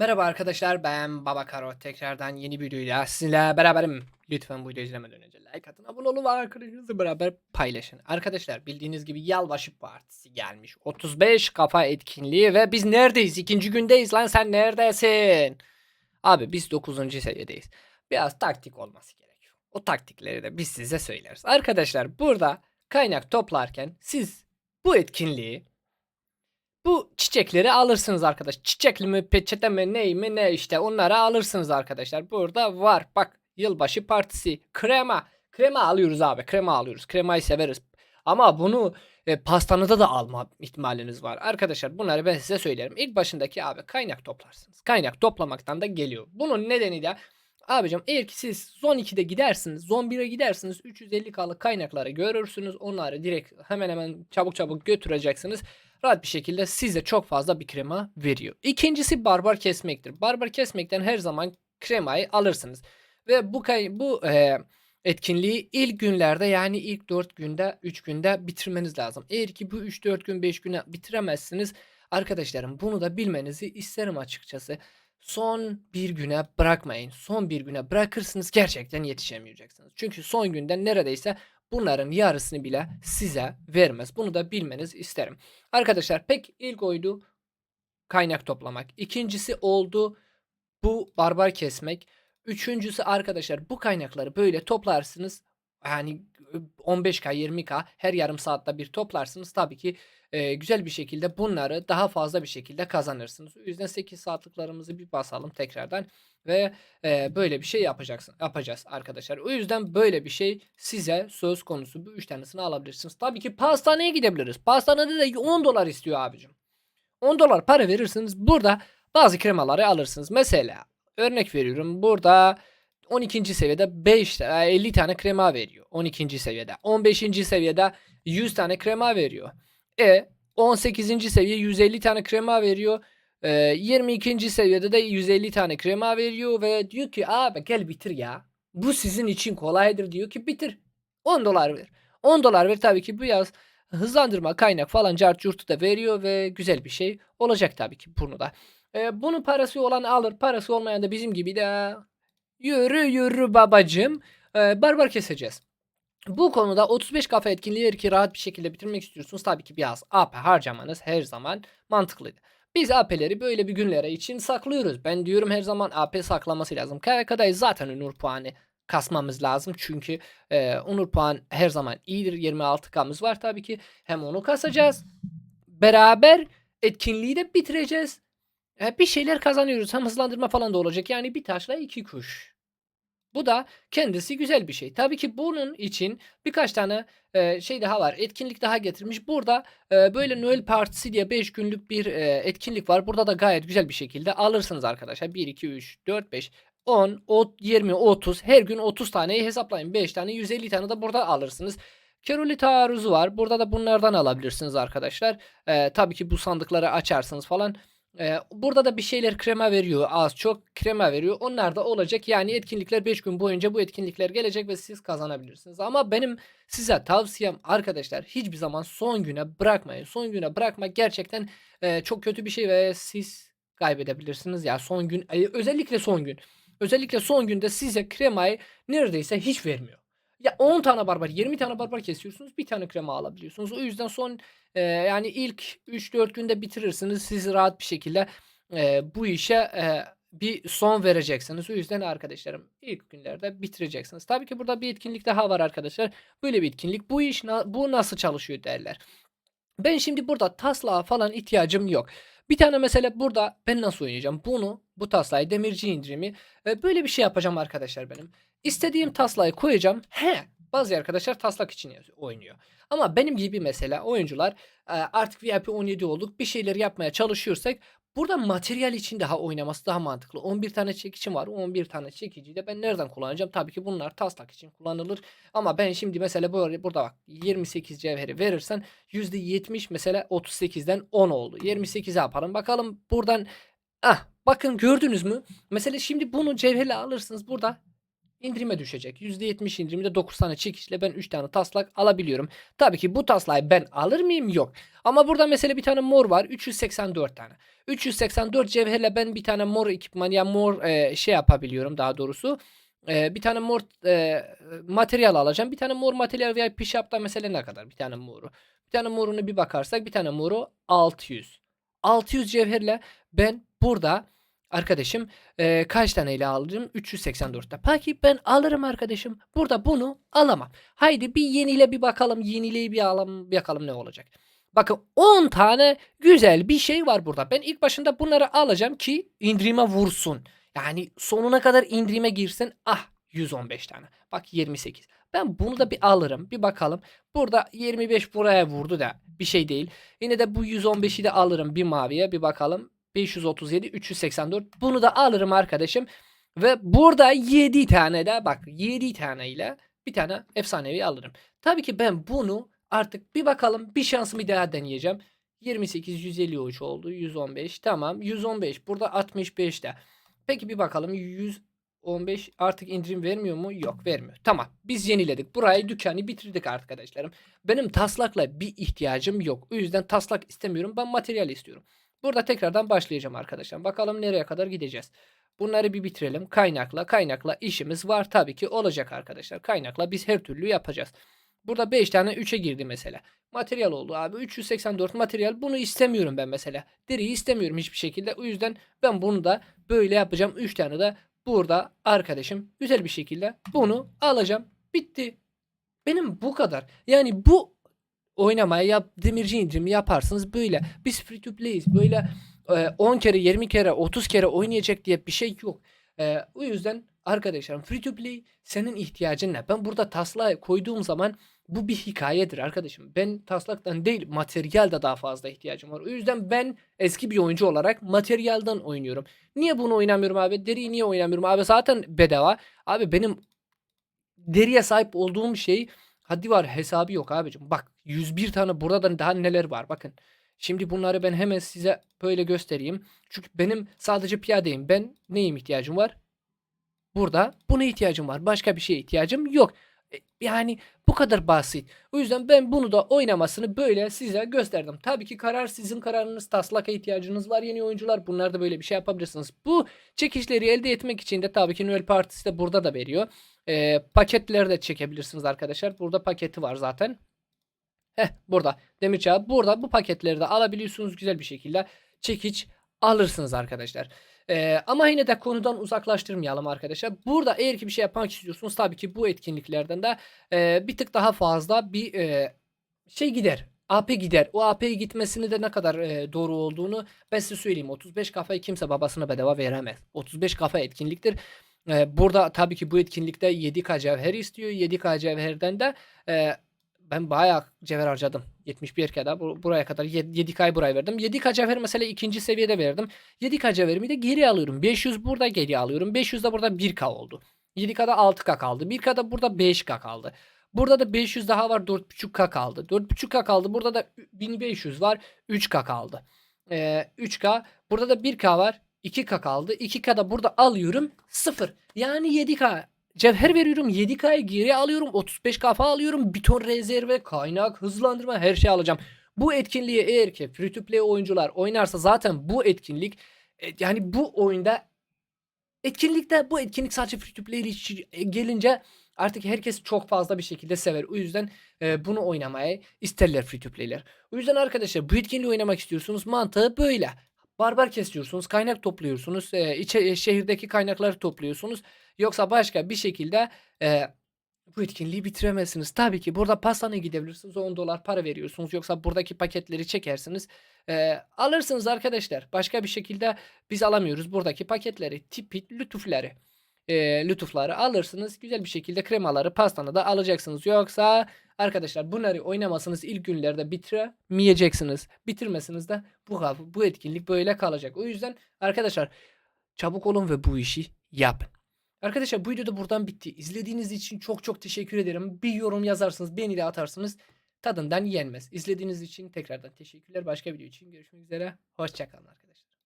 Merhaba arkadaşlar ben Baba Karo tekrardan yeni bir videoyla sizinle beraberim. Lütfen bu videoyu izlemeden önce like atın, abone olun ve arkadaşlarınızla beraber paylaşın. Arkadaşlar bildiğiniz gibi Yalbaşı Partisi gelmiş. 35 kafa etkinliği ve biz neredeyiz? İkinci gündeyiz lan sen neredesin? Abi biz 9. seviyedeyiz. Biraz taktik olması gerekiyor. O taktikleri de biz size söyleriz. Arkadaşlar burada kaynak toplarken siz bu etkinliği bu çiçekleri alırsınız arkadaş. Çiçekli mi, peçete mi, ney mi ne işte onları alırsınız arkadaşlar. Burada var bak yılbaşı partisi krema. Krema alıyoruz abi krema alıyoruz. Kremayı severiz. Ama bunu e, pastanıda da alma ihtimaliniz var. Arkadaşlar bunları ben size söylerim. İlk başındaki abi kaynak toplarsınız. Kaynak toplamaktan da geliyor. Bunun nedeni de abicim eğer ki siz zon 2'de gidersiniz, zon 1'e gidersiniz 350k'lık kaynakları görürsünüz. Onları direkt hemen hemen çabuk çabuk götüreceksiniz rahat bir şekilde size çok fazla bir krema veriyor. İkincisi barbar kesmektir. Barbar kesmekten her zaman kremayı alırsınız. Ve bu bu e, etkinliği ilk günlerde yani ilk 4 günde 3 günde bitirmeniz lazım. Eğer ki bu 3-4 gün 5 güne bitiremezsiniz arkadaşlarım bunu da bilmenizi isterim açıkçası. Son bir güne bırakmayın. Son bir güne bırakırsınız gerçekten yetişemeyeceksiniz. Çünkü son günden neredeyse bunların yarısını bile size vermez. Bunu da bilmeniz isterim. Arkadaşlar pek ilk oydu kaynak toplamak. İkincisi oldu bu barbar kesmek. Üçüncüsü arkadaşlar bu kaynakları böyle toplarsınız. Yani 15k 20k her yarım saatte bir toplarsınız. Tabii ki e, güzel bir şekilde bunları daha fazla bir şekilde kazanırsınız. O yüzden 8 saatliklerimizi bir basalım tekrardan ve e, böyle bir şey yapacaksın yapacağız arkadaşlar. O yüzden böyle bir şey size söz konusu bu üç tanesini alabilirsiniz. Tabii ki pastaneye gidebiliriz. Pastanede de 10 dolar istiyor abicim. 10 dolar para verirsiniz. Burada bazı kremaları alırsınız. Mesela örnek veriyorum. Burada 12. seviyede 5 50 tane krema veriyor. 12. seviyede. 15. seviyede 100 tane krema veriyor. E 18. seviye 150 tane krema veriyor. E, 22. seviyede de 150 tane krema veriyor ve diyor ki abi gel bitir ya. Bu sizin için kolaydır diyor ki bitir. 10 dolar ver. 10 dolar ver tabii ki bu yaz hızlandırma kaynak falan cart curtu da veriyor ve güzel bir şey olacak tabii ki bunu da. E, bunun parası olan alır parası olmayan da bizim gibi de yürü yürü babacım e, barbar keseceğiz. Bu konuda 35 kafa etkinliği ki rahat bir şekilde bitirmek istiyorsunuz. Tabii ki biraz AP harcamanız her zaman mantıklıydı. Biz AP'leri böyle bir günlere için saklıyoruz. Ben diyorum her zaman AP saklaması lazım. KYK'dayız zaten Onur puanı kasmamız lazım. Çünkü e, Onur puan her zaman iyidir. 26K'mız var tabii ki. Hem onu kasacağız. Beraber etkinliği de bitireceğiz. E, bir şeyler kazanıyoruz. Hem hızlandırma falan da olacak. Yani bir taşla iki kuş. Bu da kendisi güzel bir şey. Tabii ki bunun için birkaç tane e, şey daha var. Etkinlik daha getirmiş. Burada e, böyle Noel Partisi diye 5 günlük bir e, etkinlik var. Burada da gayet güzel bir şekilde alırsınız arkadaşlar. 1, 2, 3, 4, 5, 10, 20, 30. Her gün 30 taneyi hesaplayın. 5 tane 150 tane de burada alırsınız. Keroli taarruzu var. Burada da bunlardan alabilirsiniz arkadaşlar. E, tabii ki bu sandıkları açarsınız falan. Burada da bir şeyler krema veriyor. Az çok krema veriyor. Onlar da olacak. Yani etkinlikler 5 gün boyunca bu etkinlikler gelecek ve siz kazanabilirsiniz. Ama benim size tavsiyem arkadaşlar hiçbir zaman son güne bırakmayın. Son güne bırakmak gerçekten çok kötü bir şey ve siz kaybedebilirsiniz. Ya son gün özellikle son gün. Özellikle son günde size kremayı neredeyse hiç vermiyor. Ya 10 tane barbar, 20 tane barbar kesiyorsunuz. Bir tane krema alabiliyorsunuz. O yüzden son e, yani ilk 3-4 günde bitirirsiniz. Siz rahat bir şekilde e, bu işe e, bir son vereceksiniz. O yüzden arkadaşlarım ilk günlerde bitireceksiniz. Tabii ki burada bir etkinlik daha var arkadaşlar. Böyle bir etkinlik. Bu iş bu nasıl çalışıyor derler. Ben şimdi burada taslağa falan ihtiyacım yok. Bir tane mesela burada ben nasıl oynayacağım? Bunu bu taslağı demirci indirimi e, böyle bir şey yapacağım arkadaşlar benim. İstediğim taslağı koyacağım. He bazı arkadaşlar taslak için oynuyor. Ama benim gibi mesela oyuncular e, artık VIP 17 olduk bir şeyler yapmaya çalışıyorsak burada materyal için daha oynaması daha mantıklı. 11 tane çekicim var. 11 tane çekiciyi de ben nereden kullanacağım? Tabii ki bunlar taslak için kullanılır. Ama ben şimdi mesela böyle burada bak 28 cevheri verirsen %70 mesela 38'den 10 oldu. 28'e yapalım. Bakalım buradan ah bakın gördünüz mü? Mesela şimdi bunu cevherle alırsınız burada indirime düşecek. %70 indirimde 9 tane çekişle ben 3 tane taslak alabiliyorum. Tabii ki bu taslağı ben alır mıyım? Yok. Ama burada mesela bir tane mor var. 384 tane. 384 cevherle ben bir tane mor ekipman ya mor e, şey yapabiliyorum daha doğrusu. E, bir tane mor e, materyal alacağım. Bir tane mor materyal VIP shop'ta mesela ne kadar? Bir tane moru. Bir tane morunu bir bakarsak bir tane moru 600. 600 cevherle ben burada arkadaşım e, kaç taneyle alırım? 384'te. Peki ben alırım arkadaşım. Burada bunu alamam. Haydi bir yeniyle bir bakalım. Yenileyi bir alalım. Bakalım ne olacak. Bakın 10 tane güzel bir şey var burada. Ben ilk başında bunları alacağım ki indirime vursun. Yani sonuna kadar indirime girsin. Ah 115 tane. Bak 28. Ben bunu da bir alırım. Bir bakalım. Burada 25 buraya vurdu da bir şey değil. Yine de bu 115'i de alırım bir maviye. Bir bakalım. 537, 384. Bunu da alırım arkadaşım. Ve burada 7 tane de bak 7 tane ile bir tane efsanevi alırım. Tabii ki ben bunu artık bir bakalım bir şansımı daha deneyeceğim. 28 153 oldu. 115 tamam. 115 burada 65 de. Peki bir bakalım 115 artık indirim vermiyor mu? Yok vermiyor. Tamam biz yeniledik. Burayı dükkanı bitirdik arkadaşlarım. Benim taslakla bir ihtiyacım yok. O yüzden taslak istemiyorum. Ben materyal istiyorum. Burada tekrardan başlayacağım arkadaşlar. Bakalım nereye kadar gideceğiz. Bunları bir bitirelim. Kaynakla kaynakla işimiz var tabii ki olacak arkadaşlar. Kaynakla biz her türlü yapacağız. Burada 5 tane 3'e girdi mesela. Materyal oldu abi. 384 materyal. Bunu istemiyorum ben mesela. Deriyi istemiyorum hiçbir şekilde. O yüzden ben bunu da böyle yapacağım. 3 tane de burada arkadaşım güzel bir şekilde bunu alacağım. Bitti. Benim bu kadar. Yani bu oynamaya yap, demirci indirimi yaparsınız böyle. Biz free to play'iz. Böyle e, 10 kere 20 kere 30 kere oynayacak diye bir şey yok. E, o yüzden arkadaşlarım free to play senin ihtiyacın ne? Ben burada taslağı koyduğum zaman bu bir hikayedir arkadaşım. Ben taslaktan değil materyalde daha fazla ihtiyacım var. O yüzden ben eski bir oyuncu olarak materyalden oynuyorum. Niye bunu oynamıyorum abi? Deriyi niye oynamıyorum abi? Zaten bedava. Abi benim deriye sahip olduğum şey haddi var hesabı yok abicim. Bak 101 tane burada daha neler var bakın. Şimdi bunları ben hemen size böyle göstereyim. Çünkü benim sadece piyadeyim. Ben neyim ihtiyacım var? Burada buna ihtiyacım var. Başka bir şeye ihtiyacım yok. E, Yani bu kadar basit. O yüzden ben bunu da oynamasını böyle size gösterdim. Tabii ki karar sizin kararınız. Taslaka ihtiyacınız var yeni oyuncular. Bunlar da böyle bir şey yapabilirsiniz. Bu çekişleri elde etmek için de tabii ki Noel Partisi de burada da veriyor. E, paketleri de çekebilirsiniz arkadaşlar. Burada paketi var zaten. Heh burada demir çağı. Burada bu paketleri de alabiliyorsunuz güzel bir şekilde. Çekiç alırsınız arkadaşlar. Ee, ama yine de konudan uzaklaştırmayalım arkadaşlar. Burada eğer ki bir şey yapmak istiyorsunuz tabii ki bu etkinliklerden de e, bir tık daha fazla bir e, şey gider. AP gider. O AP gitmesini de ne kadar e, doğru olduğunu ben size söyleyeyim. 35 kafayı kimse babasına bedava veremez. 35 kafa etkinliktir. E, burada tabii ki bu etkinlikte 7K cevher istiyor. 7K cevherden de e, ben bayağı cevher harcadım. 71 kadar bu- buraya kadar 7K'yı buraya verdim. 7K cevher mesela ikinci seviyede verdim. 7K cevherimi de geri alıyorum. 500 burada geri alıyorum. 500 de burada 1K oldu. 7K'da 6K kaldı. 1K'da burada 5K kaldı. Burada da 500 daha var 4.5K kaldı. 4.5K kaldı. Burada da 1500 var 3K kaldı. Ee, 3K. Burada da 1K var 2K kaldı. 2K da burada alıyorum 0. Yani 7K Cevher veriyorum 7K'yı geri alıyorum 35 kafa alıyorum bir ton rezerve kaynak hızlandırma her şey alacağım. Bu etkinliği eğer ki free to play oyuncular oynarsa zaten bu etkinlik e, yani bu oyunda etkinlikte bu etkinlik sadece free to play e, gelince artık herkes çok fazla bir şekilde sever. O yüzden e, bunu oynamaya isterler free to play'ler. O yüzden arkadaşlar bu etkinliği oynamak istiyorsunuz mantığı böyle. Barbar kesiyorsunuz, kaynak topluyorsunuz, e, içe, e, şehirdeki kaynakları topluyorsunuz. Yoksa başka bir şekilde e, bu etkinliği bitiremezsiniz. Tabii ki burada pastaneye gidebilirsiniz. 10 dolar para veriyorsunuz. Yoksa buradaki paketleri çekersiniz. E, alırsınız arkadaşlar. Başka bir şekilde biz alamıyoruz buradaki paketleri. Tipik lütufları. E, lütufları alırsınız. Güzel bir şekilde kremaları pastanı da alacaksınız. Yoksa arkadaşlar bunları oynamasınız ilk günlerde bitiremeyeceksiniz. Bitirmesiniz de bu, bu etkinlik böyle kalacak. O yüzden arkadaşlar çabuk olun ve bu işi yapın. Arkadaşlar bu video da buradan bitti. İzlediğiniz için çok çok teşekkür ederim. Bir yorum yazarsınız, beğeni de atarsınız. Tadından yenmez. İzlediğiniz için tekrardan teşekkürler. Başka video için görüşmek üzere. Hoşçakalın arkadaşlar.